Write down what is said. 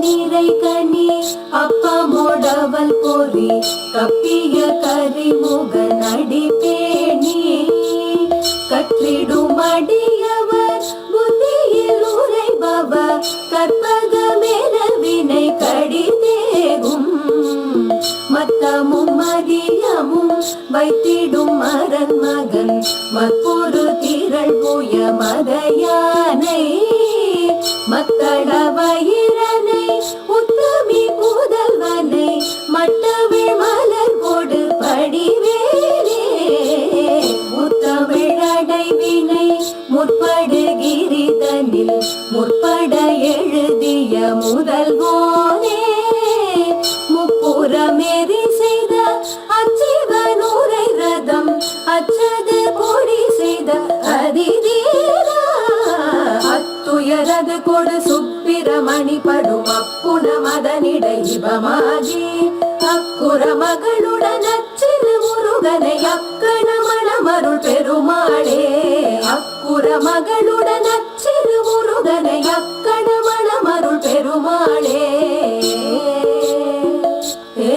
நீரை கனி அப்பமோடவல் பொறி கப்பிய கரிமுக நடிப்பேணி கற்றிடும் அடியவர் புத்தியில் உரைபவர் கற்பக மேலவினை கடிதேகும். மத்தமும் மதியமும் வைத்திடும் மரன் மகன் மற்பொரு திரள் புய மதயானை. மத்தள கொடு படிவேலே முத்தமிழ் முற்படுகிரிதனில் முற்பட எழுதிய முதல்வோனே முப்புறமேறி செய்த அச்சிவனூரை ரதம் அச்சது கொடி செய்த அதிதீரா அத்துயரது கொடு சுப்பிரமணி படும் அப்புன மதனிடை இவமாகி அக்குற மகளுடன் அச்சு அத்தனை அக்கண மணமருள் பெருமாளே அக்குற மகளுடன் அச்சிறு முருகனை அக்கண மணமருள் பெருமாளே. ஏ.